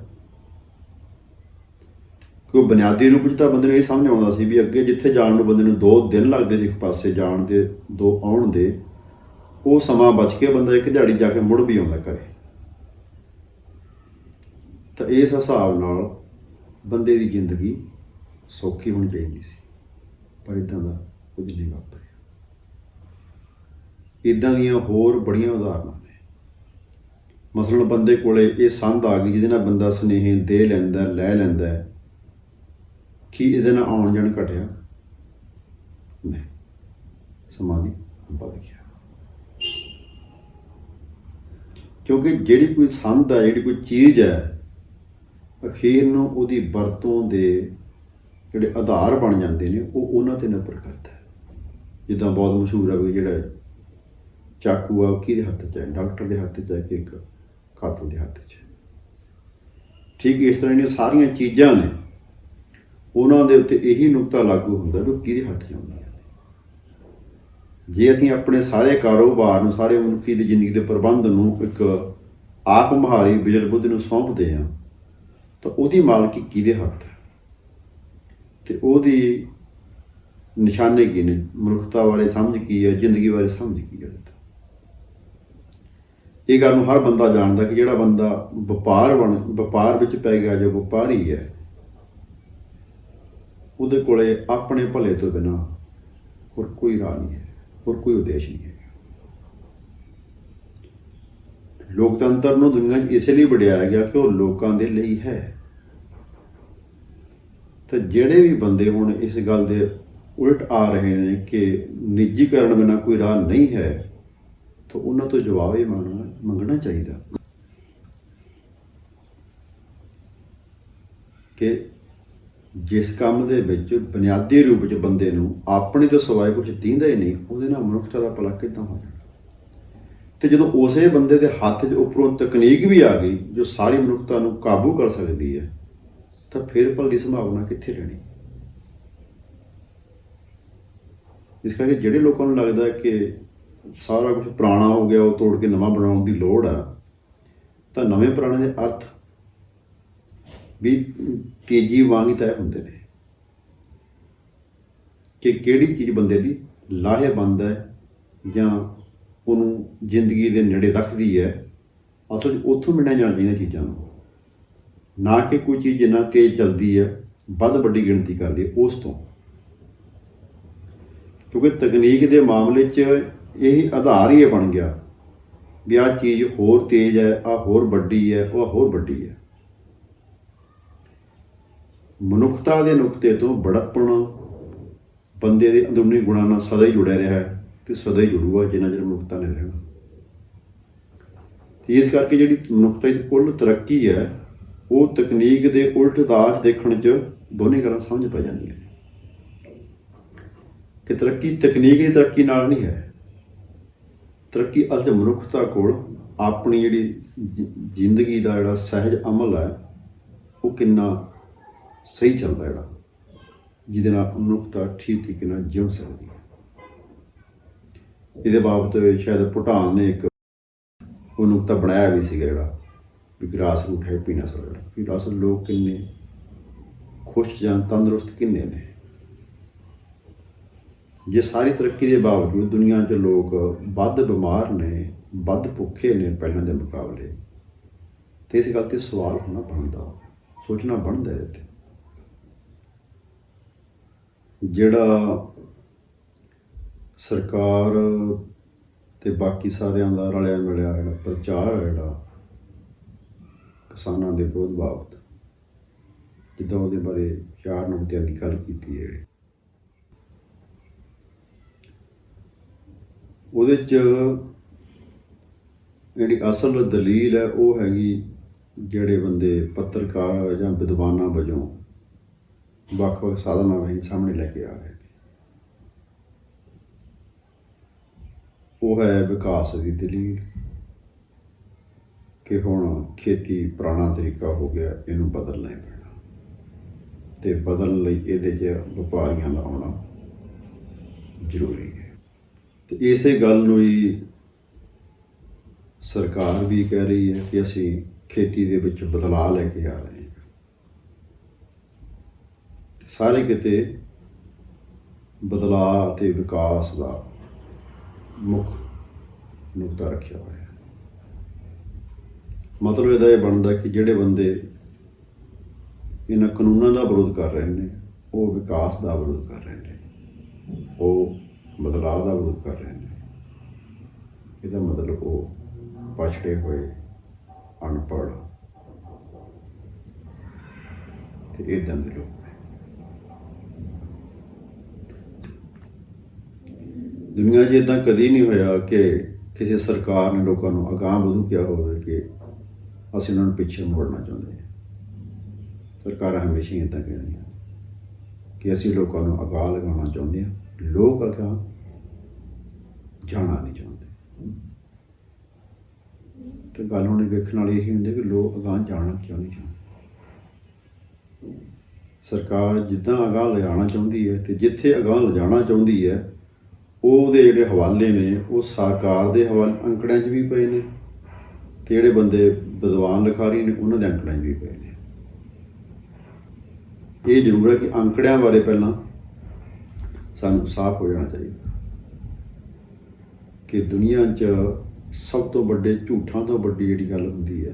ਕੋਈ ਬੁਨਿਆਦੀ ਰੂਪ 'ਚ ਤਾਂ ਬੰਦੇ ਨੂੰ ਇਹ ਸਮਝ ਆਉਂਦਾ ਸੀ ਵੀ ਅੱਗੇ ਜਿੱਥੇ ਜਾਣ ਨੂੰ ਬੰਦੇ ਨੂੰ 2 ਦਿਨ ਲੱਗਦੇ ਸੀ, ਇੱਕ ਪਾਸੇ ਜਾਣ ਦੇ, ਦੋ ਆਉਣ ਦੇ, ਉਹ ਸਮਾਂ ਬਚ ਕੇ ਬੰਦਾ ਇੱਕ ਦਿਹਾੜੀ ਜਾ ਕੇ ਮੁੜ ਵੀ ਆਉਂਦਾ ਘਰੇ ਤਾਂ ਇਸ ਹਿਸਾਬ ਨਾਲ ਬੰਦੇ ਦੀ ਜ਼ਿੰਦਗੀ ਸੌਖੀ ਹੋਣੀ ਚਾਹੀਦੀ ਸੀ। ਪਰ ਇਦਾਂ ਦਾ ਕੁਝ ਨਹੀਂ ਵਾਪਰਿਆ। ਇਦਾਂ ਦੀਆਂ ਹੋਰ ਬੜੀਆਂ ਉਦਾਹਰਨਾਂ ਨੇ। ਮਸਲਨ ਬੰਦੇ ਕੋਲੇ ਇਹ ਸੰਦ ਆ ਗਈ ਜਿਹਦੇ ਨਾਲ ਬੰਦਾ ਸਨੇਹ ਦੇ ਲੈਂਦਾ, ਲੈ ਲੈਂਦਾ ਹੈ। ਕੀ ਇਹਦੇ ਨਾਲ ਆਉਣ ਜਾਣ ਘਟਿਆ? ਨਹੀਂ। ਸਮਾਧੀ ਵੱਧ ਗਿਆ ਕਿਉਂਕਿ ਜਿਹੜੀ ਕੋਈ ਸੰਦ ਹੈ, ਜਿਹੜੀ ਕੋਈ ਚੀਜ਼ ਹੈ ਅਖੀਰ ਨੂੰ ਉਹਦੀ ਵਰਤੋਂ ਦੇ ਜਿਹੜੇ ਆਧਾਰ ਬਣ ਜਾਂਦੇ ਨੇ, ਉਹ ਉਹਨਾਂ ਤੇ ਨਿਰਭਰ ਕਰਦਾ ਹੈ। ਜਿੱਦਾਂ ਬਹੁਤ ਮਸ਼ਹੂਰ ਹੈ ਵੀ ਜਿਹੜਾ ਚਾਕੂ ਆ, ਉਹ ਕਿਹਦੇ ਹੱਥ 'ਚ ਹੈ? ਡਾਕਟਰ ਦੇ ਹੱਥ 'ਚ ਹੈ ਕਿ ਇੱਕ ਕਾਤਲ ਦੇ ਹੱਥ 'ਚ ਹੈ? ਠੀਕ ਇਸ ਤਰ੍ਹਾਂ ਦੀਆਂ ਸਾਰੀਆਂ ਚੀਜ਼ਾਂ ਨੇ, ਉਹਨਾਂ ਦੇ ਉੱਤੇ ਇਹੀ ਨੁਕਤਾ ਲਾਗੂ ਹੁੰਦਾ ਕਿ ਉਹ ਕਿਹਦੇ ਹੱਥ 'ਚ ਆਉਂਦੀਆਂ ਨੇ। ਜੇ ਅਸੀਂ ਆਪਣੇ ਸਾਰੇ ਕਾਰੋਬਾਰ ਨੂੰ, ਸਾਰੇ ਮਨੁੱਖੀ ਦੀ ਜ਼ਿੰਦਗੀ ਦੇ ਪ੍ਰਬੰਧ ਨੂੰ ਇੱਕ ਆਪ ਮੁਹਾਰੀ ਬਿਜਲ ਬੁੱਧ ਨੂੰ ਸੌਂਪਦੇ ਹਾਂ ਤਾਂ ਉਹਦੀ ਮਾਲਕੀ ਕਿਹਦੇ ਹੱਥ ਹੈ? ਤੇ ਉਹਦੀ ਨਿਸ਼ਾਨੇ ਕੀ ਨੇ? ਮਨੁੱਖਤਾ ਬਾਰੇ ਸਮਝ ਕੀ ਹੈ? ਜ਼ਿੰਦਗੀ ਬਾਰੇ ਸਮਝ ਕੀ ਹੈ? ਇਹ ਗੱਲ ਨੂੰ ਹਰ ਬੰਦਾ ਜਾਣਦਾ ਕਿ ਜਿਹੜਾ ਬੰਦਾ ਵਪਾਰ ਬਣ ਵਪਾਰ ਵਿੱਚ ਪੈ ਗਿਆ ਜੋ ਵਪਾਰੀ ਹੈ, ਉਹਦੇ ਕੋਲੇ ਆਪਣੇ ਭਲੇ ਤੋਂ ਬਿਨਾ ਹੋਰ ਕੋਈ ਰਾਹ ਨਹੀਂ ਹੈ, ਹੋਰ ਕੋਈ ਉਦੇਸ਼ ਨਹੀਂ ਹੈ। ਲੋਕਤੰਤਰ ਨੂੰ ਦੁਨੀਆ 'ਚ ਇਸੇ ਲਈ ਵਡਿਆਇਆ ਗਿਆ ਕਿ ਉਹ ਲੋਕਾਂ ਦੇ ਲਈ ਹੈ। ਤੇ ਜਿਹੜੇ ਵੀ ਬੰਦੇ ਹੁਣ ਇਸ ਗੱਲ ਦੇ ਉਲਟ ਆ ਰਹੇ ਨੇ ਕਿ ਨਿੱਜੀਕਰਨ ਬਿਨਾ ਕੋਈ ਰਾਹ ਨਹੀਂ ਹੈ, ਤਾਂ ਉਹਨਾਂ ਤੋਂ ਜਵਾਬ ਇਹ ਮੰਗਣਾ ਮੰਗਣਾ ਚਾਹੀਦਾ। ਕਿ ਜਿਸ ਕੰਮ ਦੇ ਵਿੱਚ ਬੁਨਿਆਦੀ ਰੂਪ 'ਚ ਬੰਦੇ ਨੂੰ ਆਪਣੇ ਤੋਂ ਸਿਵਾਏ ਕੁਝ ਦੀਂਦਾ ਹੀ ਨਹੀਂ, ਉਹਦੇ ਨਾਲ ਮਨੁੱਖਤਾ ਦਾ ਭਲਾ ਕਿੱਦਾਂ ਹੋ ਜਾਣਾ ਤੇ ਜਦੋਂ ਉਸੇ ਬੰਦੇ ਦੇ ਹੱਥ 'ਚ ਉੱਪਰੋਂ ਤਕਨੀਕ ਵੀ ਆ ਗਈ, ਜੋ ਸਾਰੀ ਮਨੁੱਖਤਾ ਨੂੰ ਕਾਬੂ ਕਰ ਸਕਦੀ ਹੈ, ਤਾਂ ਫਿਰ ਭਲ ਦੀ ਸੰਭਾਵਨਾ ਕਿੱਥੇ ਰਹਿਣੀ? ਇਸ ਕਰਕੇ ਜਿਹੜੇ ਲੋਕਾਂ ਨੂੰ ਲੱਗਦਾ ਕਿ ਸਾਰਾ ਕੁਝ ਪੁਰਾਣਾ ਹੋ ਗਿਆ, ਉਹ ਤੋੜ ਕੇ ਨਵਾਂ ਬਣਾਉਣ ਦੀ ਲੋੜ ਆ, ਤਾਂ ਨਵੇਂ ਪੁਰਾਣੇ ਦੇ ਅਰਥ ਵੀ ਤੇਜ਼ੀ ਵਾਂਗ ਹੀ ਤੈਅ ਹੁੰਦੇ ਨੇ ਕਿ ਕਿਹੜੀ ਚੀਜ਼ ਬੰਦੇ ਲਈ ਲਾਹੇਵੰਦ ਹੈ ਜਾਂ ਉਹਨੂੰ ਜ਼ਿੰਦਗੀ ਦੇ ਨੇੜੇ ਰੱਖਦੀ ਹੈ। ਅਸਲ 'ਚ ਉੱਥੋਂ ਮਿਲਣਾ ਜਾਣਾ ਚਾਹੀਦੀਆਂ ਚੀਜ਼ਾਂ ਨੂੰ। ਨਾ ਕਿ ਕੋਈ ਚੀਜ਼ ਜਿੰਨਾ ਤੇਜ਼ ਚੱਲਦੀ ਹੈ, ਵੱਧ ਵੱਡੀ ਗਿਣਤੀ ਕਰਦੀ ਹੈ, ਉਸ ਤੋਂ। ਕਿਉਂਕਿ ਤਕਨੀਕ ਦੇ ਮਾਮਲੇ 'ਚ ਇਹ ਆਧਾਰ ਹੀ ਇਹ ਬਣ ਗਿਆ ਵੀ ਆਹ ਚੀਜ਼ ਹੋਰ ਤੇਜ਼ ਹੈ ਆ ਹੋਰ ਵੱਡੀ ਹੈ, ਉਹ ਹੋਰ ਵੱਡੀ ਹੈ। ਮਨੁੱਖਤਾ ਦੇ ਨੁਕਤੇ ਤੋਂ ਬੜਪਣ ਬੰਦੇ ਦੇ ਅੰਦਰੂਨੀ ਗੁਣਾਂ ਨਾਲ ਸਦਾ ਹੀ ਜੁੜਿਆ ਰਿਹਾ ਹੈ। ਤੇ ਸਦਾ ਹੀ ਜੁੜੂਗਾ ਜਿੰਨਾ ਚਿਰ ਮਨੁੱਖਤਾ ਨੇ ਰਹਿਣਾ ਤੇ ਇਸ ਕਰਕੇ ਜਿਹੜੀ ਮਨੁੱਖਤਾ ਦੀ ਕੁੱਲ ਤਰੱਕੀ ਹੈ, ਉਹ ਤਕਨੀਕ ਦੇ ਉਲਟ ਦਾਜ ਦੇਖਣ 'ਚ ਦੋਨੇ ਗੱਲਾਂ ਸਮਝ ਪੈ ਜਾਂਦੀਆਂ ਨੇ। ਕਿ ਤਰੱਕੀ ਤਕਨੀਕ ਦੀ ਤਰੱਕੀ ਨਾਲ ਨਹੀਂ ਹੈ। ਤਰੱਕੀ ਅਸਲ ਮਨੁੱਖਤਾ ਕੋਲ ਆਪਣੀ ਜਿਹੜੀ ਜ਼ਿੰਦਗੀ ਦਾ ਜਿਹੜਾ ਸਹਿਜ ਅਮਲ ਹੈ, ਉਹ ਕਿੰਨਾ ਸਹੀ ਚੱਲਦਾ ਜਿਹੜਾ, ਜਿਹਦੇ ਨਾਲ ਮਨੁੱਖਤਾ ਠੀਕ ਤਰੀਕੇ ਨਾਲ ਜਿਉ ਸਕਦੀ ਹੈ। ਇਹਦੇ ਬਾਬਤ ਸ਼ਾਇਦ ਭੂਟਾਨ ਨੇ ਇੱਕ ਉਹ ਨੁਕਤਾ ਬਣਾਇਆ ਵੀ ਸੀਗਾ ਜਿਹੜਾ, ਵੀ ਗ੍ਰਾਸ ਰੂਟ ਹੈ, ਪੀਣਾ ਸਕਦਾ ਕਿ ਗ੍ਰਾਸ ਲੋਕ ਕਿੰਨੇ ਖੁਸ਼ ਜਾਂ ਤੰਦਰੁਸਤ ਕਿੰਨੇ ਨੇ? ਜੇ ਸਾਰੀ ਤਰੱਕੀ ਦੇ ਬਾਵਜੂਦ ਦੁਨੀਆ 'ਚ ਲੋਕ ਵੱਧ ਬਿਮਾਰ ਨੇ, ਵੱਧ ਭੁੱਖੇ ਨੇ ਪਹਿਲਾਂ ਦੇ ਮੁਕਾਬਲੇ, ਤੇ ਇਸ ਗੱਲ ਤੇ ਸਵਾਲ ਹੋਣਾ ਬਣਦਾ, ਸੋਚਣਾ ਬਣਦਾ ਇਹਦੇ ਤੇ। ਜਿਹੜਾ ਸਰਕਾਰ ਤੇ ਬਾਕੀ ਸਾਰਿਆਂ ਦਾ ਰਲਿਆ ਮਿਲਿਆ ਜਿਹੜਾ ਪ੍ਰਚਾਰ ਹੈ ਜਿਹੜਾ ਕਿਸਾਨਾਂ ਦੇ ਵਿਰੋਧ ਬਾਬਤ, ਜਿੱਦਾਂ ਉਹਦੇ ਬਾਰੇ ਚਾਰ ਨੁਕਤਿਆਂ ਦੀ ਗੱਲ ਕੀਤੀ ਹੈ ਉਹਦੇ 'ਚ ਜਿਹੜੀ ਅਸਲ ਦਲੀਲ ਹੈ, ਉਹ ਹੈਗੀ ਜਿਹੜੇ ਬੰਦੇ ਪੱਤਰਕਾਰ ਜਾਂ ਵਿਦਵਾਨਾਂ ਵਜੋਂ ਵੱਖ-ਵੱਖ ਸਾਧਨਾਂ ਰਾਹੀਂ ਸਾਹਮਣੇ ਲੈ ਕੇ ਆ ਰਹੇ ਨੇ ਉਹ ਹੈ ਵਿਕਾਸ ਦੀ ਦਲੀਲ ਕਿ ਹੁਣ ਖੇਤੀ ਪੁਰਾਣਾ ਤਰੀਕਾ ਹੋ ਗਿਆ, ਇਹਨੂੰ ਬਦਲਣਾ ਹੀ ਪੈਣਾ। ਤੇ ਬਦਲਣ ਲਈ ਇਹਦੇ 'ਚ ਵਪਾਰੀਆਂ ਦਾ ਆਉਣਾ ਜ਼ਰੂਰੀ ਹੈ। ਤੇ ਇਸੇ ਗੱਲ ਨੂੰ ਹੀ ਸਰਕਾਰ ਵੀ ਕਹਿ ਰਹੀ ਹੈ ਕਿ ਅਸੀਂ ਖੇਤੀ ਦੇ ਵਿੱਚ ਬਦਲਾਅ ਲੈ ਕੇ ਆ ਰਹੇ ਹਾਂ। ਸਾਰੇ ਕਿਤੇ ਬਦਲਾਅ ਅਤੇ ਵਿਕਾਸ ਦਾ ਮੁੱਖ ਨੁਕਤਾ ਰੱਖਿਆ ਹੋਇਆ ਹੈ। ਮਤਲਬ ਇਹਦਾ ਇਹ ਬਣਦਾ ਕਿ ਜਿਹੜੇ ਬੰਦੇ ਇਹਨਾਂ ਕਾਨੂੰਨਾਂ ਦਾ ਵਿਰੋਧ ਕਰ ਰਹੇ ਨੇ, ਉਹ ਵਿਕਾਸ ਦਾ ਵਿਰੋਧ ਕਰ ਰਹੇ ਨੇ, ਉਹ ਬਦਲਾਅ ਦਾ ਵਿਰੋਧ ਕਰ ਰਹੇ ਨੇ। ਇਹਦਾ ਮਤਲਬ ਉਹ ਪਛੜੇ ਹੋਏ, ਅਨਪੜ੍ਹ, ਤੇ ਇਦਾਂ ਦੇ ਲੋਕ ਨੇ ਦੁਨੀਆ 'ਚ ਇਦਾਂ ਕਦੀ ਨਹੀਂ ਹੋਇਆ ਕਿ ਕਿਸੇ ਸਰਕਾਰ ਨੇ ਲੋਕਾਂ ਨੂੰ ਅਗਾਂਹ ਵਧੂ ਕਿਹਾ ਹੋਵੇ ਕਿ ਅਸੀਂ ਉਹਨਾਂ ਨੂੰ ਪਿੱਛੇ ਮੋੜਨਾ ਚਾਹੁੰਦੇ ਹਾਂ। ਸਰਕਾਰਾਂ ਹਮੇਸ਼ਾ ਹੀ ਇਦਾਂ ਕਹਿੰਦੀਆਂ ਕਿ ਅਸੀਂ ਲੋਕਾਂ ਨੂੰ ਅਗਾਂਹ ਲਗਾਉਣਾ ਚਾਹੁੰਦੇ ਹਾਂ। ਲੋਕ ਅਗਾਂਹ ਜਾਣਾ ਨਹੀਂ ਚਾਹੁੰਦੇ। ਤੇ ਗੱਲ ਹੁਣ ਵੇਖਣ ਵਾਲੀ ਇਹ ਹੁੰਦੀ ਕਿ ਲੋਕ ਅਗਾਂਹ ਜਾਣਾ ਕਿਉਂ ਨਹੀਂ ਚਾਹੁੰਦੇ? ਸਰਕਾਰ ਜਿੱਦਾਂ ਅਗਾਂਹ ਲਿਜਾਣਾ ਚਾਹੁੰਦੀ ਹੈ ਤੇ ਜਿੱਥੇ ਅਗਾਂਹ ਲਿਜਾਣਾ ਚਾਹੁੰਦੀ ਹੈ ਉਹਦੇ ਜਿਹੜੇ ਹਵਾਲੇ ਨੇ, ਉਹ ਸਾਕਾਰ ਦੇ ਹਵਾਲੇ, ਅੰਕੜਿਆਂ 'ਚ ਵੀ ਪਏ ਨੇ ਤੇ ਜਿਹੜੇ ਬੰਦੇ ਵਿਦਵਾਨ ਲਿਖਾਰੀ ਨੇ, ਉਹਨਾਂ ਦੇ ਅੰਕੜਿਆਂ 'ਚ ਵੀ ਪਏ ਨੇ। ਇਹ ਜ਼ਰੂਰ ਹੈ ਕਿ ਅੰਕੜਿਆਂ ਬਾਰੇ ਪਹਿਲਾਂ ਸਾਨੂੰ ਸਾਫ਼ ਹੋ ਜਾਣਾ ਚਾਹੀਦਾ ਕਿ ਦੁਨੀਆ 'ਚ ਸਭ ਤੋਂ ਵੱਡੇ ਝੂਠਾਂ ਤੋਂ ਵੱਡੀ ਜਿਹੜੀ ਗੱਲ ਹੁੰਦੀ ਹੈ,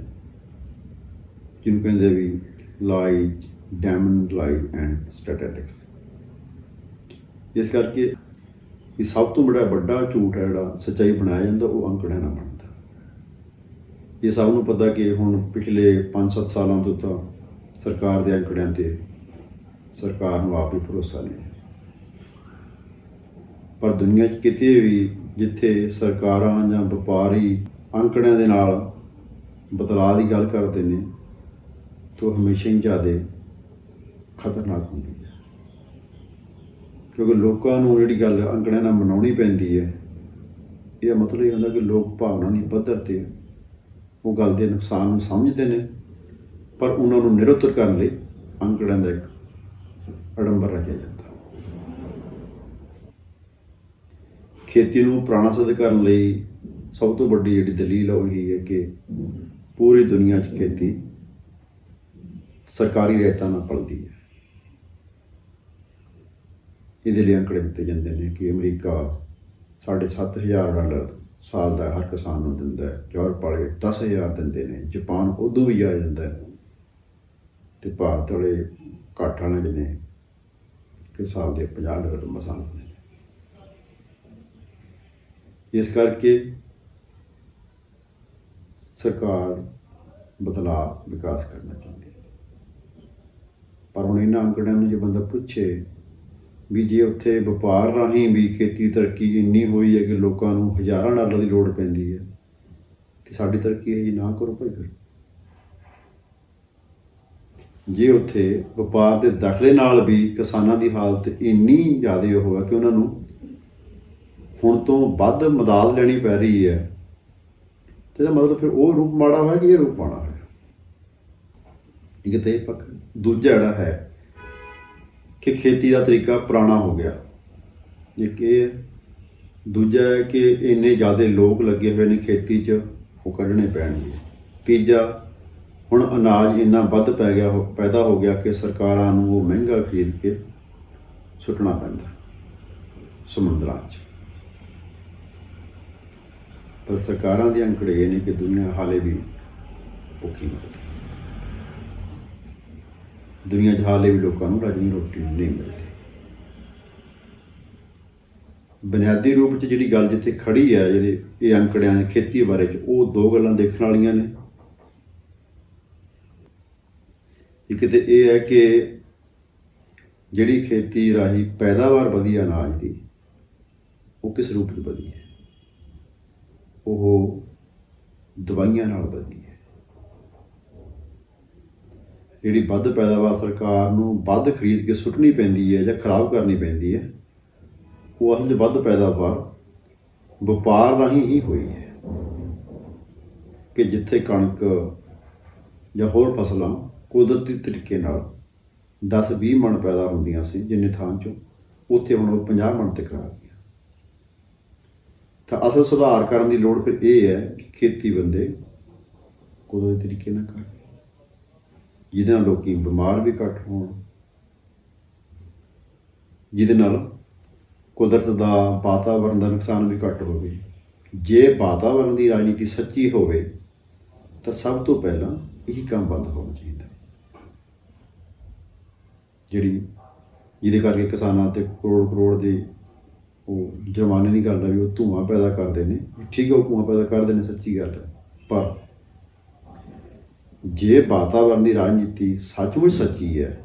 ਜਿਹਨੂੰ ਕਹਿੰਦੇ ਵੀ ਲਾਈ ਡੈਮਨ ਲਾਈ ਐਂਡ ਸਟੈਟਿਸਟਿਕਸ ਇਸ ਕਰਕੇ ਵੀ ਸਭ ਤੋਂ ਬੜਾ ਵੱਡਾ ਝੂਠ ਹੈ ਜਿਹੜਾ ਸੱਚਾਈ ਬਣਾਇਆ ਜਾਂਦਾ, ਉਹ ਅੰਕੜਿਆਂ ਨਾਲ ਬਣਦਾ। ਇਹ ਸਭ ਨੂੰ ਪਤਾ ਕਿ ਹੁਣ ਪਿਛਲੇ 5-7 ਸਾਲਾਂ ਤੋਂ ਤਾਂ ਸਰਕਾਰ ਦੇ ਅੰਕੜਿਆਂ ਤੇ ਸਰਕਾਰ ਨੂੰ ਆਪ ਹੀ ਭਰੋਸਾ ਨਹੀਂ ਪਰ ਦੁਨੀਆ 'ਚ ਕਿਤੇ ਵੀ ਜਿੱਥੇ ਸਰਕਾਰਾਂ ਜਾਂ ਵਪਾਰੀ ਅੰਕੜਿਆਂ ਦੇ ਨਾਲ ਬਦਲਾਅ ਦੀ ਗੱਲ ਕਰਦੇ ਨੇ, ਤਾਂ ਹਮੇਸ਼ਾ ਹੀ ਜ਼ਿਆਦਾ ਖਤਰਨਾਕ ਹੁੰਦੀ ਹੈ। ਕਿਉਂਕਿ ਲੋਕਾਂ ਨੂੰ ਜਿਹੜੀ ਗੱਲ ਅੰਕੜਿਆਂ ਨਾਲ ਮਨਾਉਣੀ ਪੈਂਦੀ ਹੈ ਇਹਦਾ ਮਤਲਬ ਇਹ ਹੁੰਦਾ ਕਿ ਲੋਕ ਭਾਵਨਾ ਦੀ ਪੱਧਰ ਤੇ ਉਹ ਗੱਲ ਦੇ ਨੁਕਸਾਨ ਨੂੰ ਸਮਝਦੇ ਨੇ, ਪਰ ਉਹਨਾਂ ਨੂੰ ਨਿਰੁੱਤਰ ਕਰਨ ਲਈ ਅੰਕੜਿਆਂ ਦਾ ਇੱਕ ਅਡੰਬਰ ਰਚਿਆ ਜਾਂਦਾ। ਖੇਤੀ ਨੂੰ ਪੁਰਾਣਾ ਸਿੱਧ ਕਰਨ ਲਈ ਸਭ ਤੋਂ ਵੱਡੀ ਜਿਹੜੀ ਦਲੀਲ ਹੈ ਉਹ ਇਹ ਹੈ ਕਿ ਪੂਰੀ ਦੁਨੀਆ 'ਚ ਖੇਤੀ ਸਰਕਾਰੀ ਰੇਤਾਂ ਨਾਲ ਪਲਦੀ ਹੈ। ਇਹਦੇ ਲਈ ਅੰਕੜੇ ਦਿੱਤੇ ਜਾਂਦੇ ਨੇ ਕਿ ਅਮਰੀਕਾ ਸਾਢੇ ਸੱਤ ਹਜ਼ਾਰ ਡਾਲਰ ਸਾਲ ਦਾ ਹਰ ਕਿਸਾਨ ਨੂੰ ਦਿੰਦਾ ਹੈ। ਯੂਰਪ ਵਾਲੇ 10000 ਦਿੰਦੇ ਨੇ। ਜਾਪਾਨ ਉਦੋਂ ਵੀ ਆ ਜਾਂਦਾ ਹੈ ਤੇ ਭਾਰਤ ਵਾਲੇ ਘੱਟ ਵਾਲੇ ਜਿਹਨੇ ਕਿ ਸਾਲ ਦੇ 50 ਡਾਲਰ ਮਸਾਂ ਦਿੰਦੇ ਨੇ। ਇਸ ਕਰਕੇ ਸਰਕਾਰ ਬਦਲਾਅ ਵਿਕਾਸ ਕਰਨਾ ਚਾਹੁੰਦੀ ਹੈ। ਪਰ ਹੁਣ ਇਹਨਾਂ ਅੰਕੜਿਆਂ ਨੂੰ ਜੇ ਬੰਦਾ ਪੁੱਛੇ ਵੀ ਜੇ ਉੱਥੇ ਵਪਾਰ ਰਾਹੀਂ ਵੀ ਖੇਤੀ ਤਰੱਕੀ ਇੰਨੀ ਹੋਈ ਹੈ ਕਿ ਲੋਕਾਂ ਨੂੰ ਹਜ਼ਾਰਾਂ ਡਾਲਰ ਦੀ ਲੋੜ ਪੈਂਦੀ ਹੈ, ਤੇ ਸਾਡੀ ਤਰੱਕੀ ਹੈ ਜੀ ਨਾ ਕਰੋ ਭਾਈ ਫਿਰ। ਜੇ ਉੱਥੇ ਵਪਾਰ ਦੇ ਦਖਲੇ ਨਾਲ ਵੀ ਕਿਸਾਨਾਂ ਦੀ ਹਾਲਤ ਇੰਨੀ ਜ਼ਿਆਦਾ ਉਹ ਹੈ ਕਿ ਉਹਨਾਂ ਨੂੰ ਹੁਣ ਤੋਂ ਵੱਧ ਮਦਦ ਲੈਣੀ ਪੈ ਰਹੀ ਹੈ, ਤੇ ਇਹਦਾ ਮਤਲਬ ਫਿਰ ਉਹ ਰੂਪ ਮਾੜਾ ਹੋਇਆ ਕਿ ਇਹ ਰੂਪ ਮਾੜਾ ਹੋਇਆ? ਇੱਕ ਤੇ ਇਹ ਪੱਖ, ਦੂਜਾ ਜਿਹੜਾ ਹੈ ਕਿ ਖੇਤੀ ਦਾ ਤਰੀਕਾ ਪੁਰਾਣਾ ਹੋ ਗਿਆ। ਇੱਕ ਇਹ ਦੂਜਾ ਹੈ ਕਿ ਇੰਨੇ ਜ਼ਿਆਦਾ ਲੋਕ ਲੱਗੇ ਹੋਏ ਨੇ ਖੇਤੀ 'ਚ, ਉਹ ਕੱਢਣੇ ਪੈਣਗੇ। ਤੀਜਾ, ਹੁਣ ਅਨਾਜ ਇੰਨਾ ਵੱਧ ਪੈ ਗਿਆ ਹੋ- ਪੈਦਾ ਹੋ ਗਿਆ ਕਿ ਸਰਕਾਰਾਂ ਨੂੰ ਉਹ ਮਹਿੰਗਾ ਖਰੀਦ ਕੇ ਸੁੱਟਣਾ ਪੈਂਦਾ ਸਮੁੰਦਰਾਂ 'ਚ। ਪਰ ਸਰਕਾਰਾਂ ਦੇ ਅੰਕੜੇ ਇਹ ਨੇ ਕਿ ਦੁਨੀਆ ਹਾਲੇ ਵੀ ਭੁੱਖੀ ਮਰਦੀ ਦੁਨੀਆ 'ਚ ਹਾਲੇ ਵੀ ਲੋਕਾਂ ਨੂੰ ਰਜਨੀ ਰੋਟੀ ਨਹੀਂ ਮਿਲਦੀ। ਬੁਨਿਆਦੀ ਰੂਪ 'ਚ ਜਿਹੜੀ ਗੱਲ ਜਿੱਥੇ ਖੜੀ ਹੈ ਜਿਹੜੇ ਇਹ ਅੰਕੜਿਆਂ ਦੀ ਖੇਤੀ ਬਾਰੇ 'ਚ, ਉਹ ਦੋ ਗੱਲਾਂ ਦੇਖਣ ਵਾਲੀਆਂ ਨੇ। ਇੱਕ ਤੇ ਇਹ ਹੈ ਕਿ ਜਿਹੜੀ ਖੇਤੀ ਰਾਹੀਂ ਪੈਦਾਵਾਰ ਵਧੀ ਹੈ ਅਨਾਜ ਦੀ, ਉਹ ਕਿਸ ਰੂਪ 'ਚ ਵਧੀ ਹੈ? ਉਹ ਦਵਾਈਆਂ ਨਾਲ ਵਧੀ ਹੈ। ਜਿਹੜੀ ਵੱਧ ਪੈਦਾਵਾਰ ਸਰਕਾਰ ਨੂੰ ਵੱਧ ਖਰੀਦ ਕੇ ਸੁੱਟਣੀ ਪੈਂਦੀ ਹੈ ਜਾਂ ਖਰਾਬ ਕਰਨੀ ਪੈਂਦੀ ਹੈ, ਉਹ ਅਸਲ 'ਚ ਵੱਧ ਪੈਦਾਵਾਰ ਵਪਾਰ ਰਾਹੀਂ ਹੀ ਹੋਈ ਹੈ। ਕਿ ਜਿੱਥੇ ਕਣਕ ਜਾਂ ਹੋਰ ਫਸਲਾਂ ਕੁਦਰਤੀ ਤਰੀਕੇ ਨਾਲ 10-20 ਮਣ ਪੈਦਾ ਹੁੰਦੀਆਂ ਸੀ ਜਿੰਨੇ ਥਾਂ 'ਚੋਂ, ਉੱਥੇ ਹੁਣ ਉਹ 50 ਮਣ ਤੱਕ ਆ ਗਈਆਂ ਤਾਂ ਅਸਲ ਸੁਧਾਰ ਕਰਨ ਦੀ ਲੋੜ ਫਿਰ ਇਹ ਹੈ ਕਿ ਖੇਤੀ ਬੰਦੇ ਕੁਦਰਤੀ ਤਰੀਕੇ ਨਾਲ ਕਰਨ ਜਿਹਦੇ ਨਾਲ ਲੋਕੀ ਬਿਮਾਰ ਵੀ ਘੱਟ ਹੋਣ, ਜਿਹਦੇ ਨਾਲ ਕੁਦਰਤ ਦਾ ਵਾਤਾਵਰਣ ਦਾ ਨੁਕਸਾਨ ਵੀ ਘੱਟ ਹੋਵੇ। ਜੇ ਵਾਤਾਵਰਣ ਦੀ ਰਾਜਨੀਤੀ ਸੱਚੀ ਹੋਵੇ, ਤਾਂ ਸਭ ਤੋਂ ਪਹਿਲਾਂ ਇਹੀ ਕੰਮ ਬੰਦ ਹੋਣਾ ਚਾਹੀਦਾ। ਜਿਹੜੀ ਜਿਹਦੇ ਕਰਕੇ ਕਿਸਾਨਾਂ ਤੇ ਕਰੋੜ ਕਰੋੜ ਦੇ ਉਹ ਜਮਾਨੇ ਦੀ ਗੱਲ ਆ ਵੀ ਉਹ ਧੂਆਂ ਪੈਦਾ ਕਰਦੇ ਨੇ। ਠੀਕ ਹੈ ਉਹ ਧੂਆਂ ਪੈਦਾ ਕਰਦੇ ਨੇ, ਸੱਚੀ ਗੱਲ ਹੈ ਪਰ ਜੇ ਵਾਤਾਵਰਣ ਦੀ ਰਾਜਨੀਤੀ ਸੱਚਮੁੱਚ ਸੱਚੀ ਹੈ,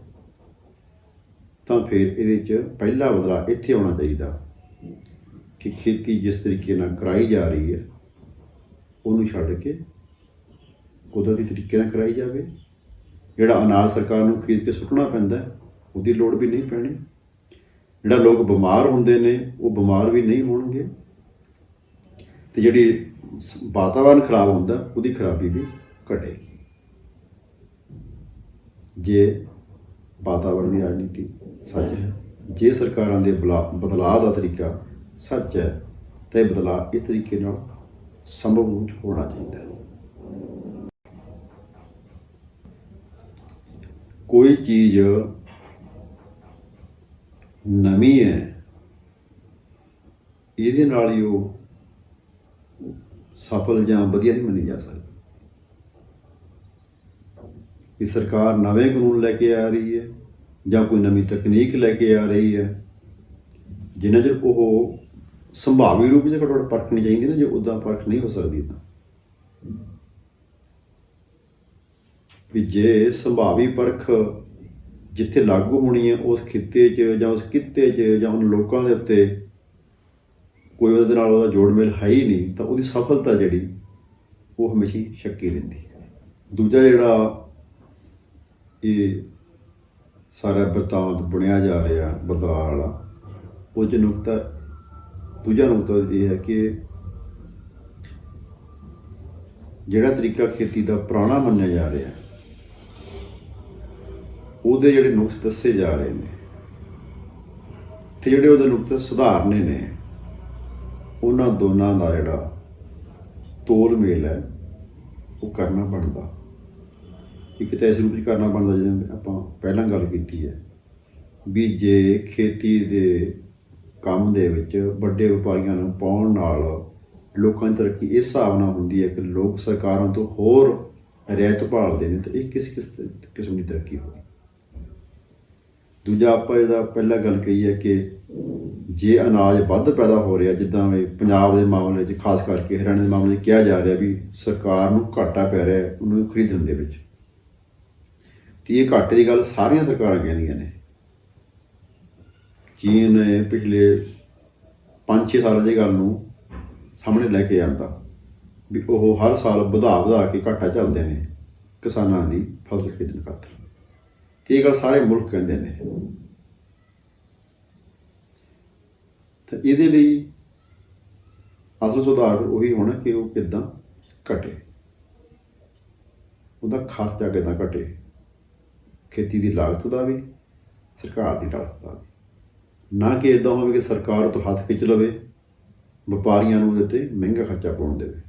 ਤਾਂ ਫਿਰ ਇਹਦੇ 'ਚ ਪਹਿਲਾ ਬਦਲਾ ਇੱਥੇ ਆਉਣਾ ਚਾਹੀਦਾ ਕਿ ਖੇਤੀ ਜਿਸ ਤਰੀਕੇ ਨਾਲ ਕਰਾਈ ਜਾ ਰਹੀ ਹੈ, ਉਹਨੂੰ ਛੱਡ ਕੇ ਕੁਦਰਤੀ ਤਰੀਕੇ ਨਾਲ ਕਰਾਈ ਜਾਵੇ। ਜਿਹੜਾ ਅਨਾਜ ਸਰਕਾਰ ਨੂੰ ਖਰੀਦ ਕੇ ਸੁੱਟਣਾ ਪੈਂਦਾ, ਉਹਦੀ ਲੋੜ ਵੀ ਨਹੀਂ ਪੈਣੀ। ਜਿਹੜਾ ਲੋਕ ਬਿਮਾਰ ਹੁੰਦੇ ਨੇ, ਉਹ ਬਿਮਾਰ ਵੀ ਨਹੀਂ ਹੋਣਗੇ। ਤੇ ਜਿਹੜੀ ਸ- ਵਾਤਾਵਰਣ ਖਰਾਬ ਹੁੰਦਾ, ਉਹਦੀ ਖਰਾਬੀ ਵੀ ਘਟੇਗੀ। ਜੇ ਵਾਤਾਵਰਣ ਦੀ ਰਾਜਨੀਤੀ ਸੱਚ ਹੈ, ਜੇ ਸਰਕਾਰਾਂ ਦੇ ਬਲਾ- ਬਦਲਾਅ ਦਾ ਤਰੀਕਾ ਸੱਚ ਹੈ, ਤਾਂ ਇਹ ਬਦਲਾਅ ਇਸ ਤਰੀਕੇ ਨਾਲ ਸੰਭਵ ਰੂਪ ਹੋਣਾ ਚਾਹੀਦਾ ਹੈ। ਕੋਈ ਚੀਜ਼ ਨਵੀਂ ਹੈ, ਇਹਦੇ ਨਾਲ ਹੀ ਉਹ ਸਫਲ ਜਾਂ ਵਧੀਆ ਨਹੀਂ ਮੰਨੀ ਜਾ ਸਕਦੀ। ਕਿ ਸਰਕਾਰ ਨਵੇਂ ਕਾਨੂੰਨ ਲੈ ਕੇ ਆ ਰਹੀ ਹੈ ਜਾਂ ਕੋਈ ਨਵੀਂ ਤਕਨੀਕ ਲੈ ਕੇ ਆ ਰਹੀ ਹੈ। ਜਿੰਨਾ ਚਿਰ ਉਹ ਸੰਭਾਵੀ ਰੂਪ ਵਿੱਚ ਘੱਟੋ ਘੱਟ ਪਰਖਣੀ ਚਾਹੀਦੀ ਨਾ, ਜੇ ਉਦਾਂ ਪਰਖ ਨਹੀਂ ਹੋ ਸਕਦੀ ਤਾਂ। ਵੀ ਜੇ ਸੰਭਾਵੀ ਪਰਖ ਜਿੱਥੇ ਲਾਗੂ ਹੋਣੀ ਹੈ, ਉਸ ਖਿੱਤੇ 'ਚ ਜਾਂ ਉਸ ਕਿੱਤੇ 'ਚ ਜਾਂ ਉਹਨਾਂ ਲੋਕਾਂ ਦੇ ਉੱਤੇ ਕੋਈ ਉਹਦੇ ਨਾਲ ਉਹਦਾ ਜੋੜ ਮੇਲ ਹੈ ਹੀ ਨਹੀਂ, ਤਾਂ ਉਹਦੀ ਸਫਲਤਾ ਜਿਹੜੀ ਉਹ ਹਮੇਸ਼ਾ ਹੀ ਸ਼ੱਕੀ ਰਹਿੰਦੀ ਹੈ। ਦੂਜਾ ਜਿਹੜਾ ਇਹ ਸਾਰਾ ਬਰਤਾਂਤ ਬੁਣਿਆ ਜਾ ਰਿਹਾ ਬਦਲਾਅ ਵਾਲਾ। ਉਹ 'ਚ ਨੁਕਤਾ, ਦੂਜਾ ਨੁਕਤਾ ਇਹ ਹੈ ਕਿ ਜਿਹੜਾ ਤਰੀਕਾ ਖੇਤੀ ਦਾ ਪੁਰਾਣਾ ਮੰਨਿਆ ਜਾ ਰਿਹਾ, ਉਹਦੇ ਜਿਹੜੇ ਨੁਕਸ ਦੱਸੇ ਜਾ ਰਹੇ ਨੇ ਤੇ ਜਿਹੜੇ ਉਹਦੇ ਨੁਕਤੇ ਸੁਧਾਰਨੇ ਨੇ, ਉਹਨਾਂ ਦੋਨਾਂ ਦਾ ਜਿਹੜਾ ਤੋਲ ਮੇਲ ਹੈ, ਉਹ ਕਰਨਾ ਬਣਦਾ। ਇੱਕ ਤਾਂ ਇਸ ਰੂਪ ਵਿੱਚ ਕਰਨਾ ਬਣਦਾ ਜਿਵੇਂ ਆਪਾਂ ਪਹਿਲਾਂ ਗੱਲ ਕੀਤੀ ਹੈ ਵੀ ਜੇ ਖੇਤੀ ਦੇ ਕੰਮ ਦੇ ਵਿੱਚ ਵੱਡੇ ਵਪਾਰੀਆਂ ਨੂੰ ਪਾਉਣ ਨਾਲ ਲੋਕਾਂ ਦੀ ਤਰੱਕੀ ਇਸ ਹਿਸਾਬ ਨਾਲ ਹੁੰਦੀ ਹੈ ਕਿ ਲੋਕ ਸਰਕਾਰਾਂ ਤੋਂ ਹੋਰ ਰਹਿਤ ਭਾਲਦੇ ਨੇ ਤਾਂ ਇਹ ਕਿਸ ਕਿਸਮ ਦੀ ਤਰੱਕੀ ਹੋਈ ਦੂਜਾ ਆਪਾਂ ਇਹਦਾ ਪਹਿਲਾਂ ਗੱਲ ਕਹੀ ਹੈ ਕਿ ਜੇ ਅਨਾਜ ਵੱਧ ਪੈਦਾ ਹੋ ਰਿਹਾ, ਜਿੱਦਾਂ ਵੀ ਪੰਜਾਬ ਦੇ ਮਾਮਲੇ 'ਚ ਖਾਸ ਕਰਕੇ ਹਰਿਆਣਾ ਦੇ ਮਾਮਲੇ 'ਚ ਕਿਹਾ ਜਾ ਰਿਹਾ ਵੀ ਸਰਕਾਰ ਨੂੰ ਘਾਟਾ ਪੈ ਰਿਹਾ ਉਹਨੂੰ ਖਰੀਦਣ ਦੇ ਵਿੱਚ। ਤੇ ਇਹ ਘਾਟੇ ਦੀ ਗੱਲ ਸਾਰੀਆਂ ਸਰਕਾਰਾਂ ਕਹਿੰਦੀਆਂ ਨੇ। ਚੀਨ ਨੇ ਪਿਛਲੇ 5-6 ਸਾਲਾਂ ਦੀ ਗੱਲ ਨੂੰ ਸਾਹਮਣੇ ਲੈ ਕੇ ਆਂਦਾ ਵੀ ਉਹ ਹਰ ਸਾਲ ਵਧਾ ਵਧਾ ਕੇ ਘਾਟਾ ਚੱਲਦੇ ਨੇ ਕਿਸਾਨਾਂ ਦੀ ਫਸਲ ਖਰੀਦਣ ਖਾਤਰ। ਤੇ ਇਹ ਗੱਲ ਸਾਰੇ ਮੁਲਕ ਕਹਿੰਦੇ ਨੇ। ਤਾਂ ਇਹਦੇ ਲਈ ਅਸਲ ਸੁਧਾਰ ਉਹੀ ਹੋਣਾ ਕਿ ਉਹ ਕਿਦਾਂ ਘਟੇ। ਉਹਦਾ ਖਰਚਾ ਕਿਦਾਂ ਘਟੇ। ਖੇਤੀ ਦੀ ਲਾਗਤ ਦਾ ਵੀ ਸਰਕਾਰ ਦੀ ਲਾਗਤ ਦਾ ਵੀ ਨਾ ਕਿ ਇਦਾਂ ਹੋਵੇ ਕਿ ਸਰਕਾਰ ਤੋਂ ਹੱਥ ਖਿੱਚ ਲਵੇ, ਵਪਾਰੀਆਂ ਨੂੰ ਉਹਦੇ ਤੇ ਮਹਿੰਗਾ ਖਰਚਾ ਪਾਉਣ ਦੇਵੇ।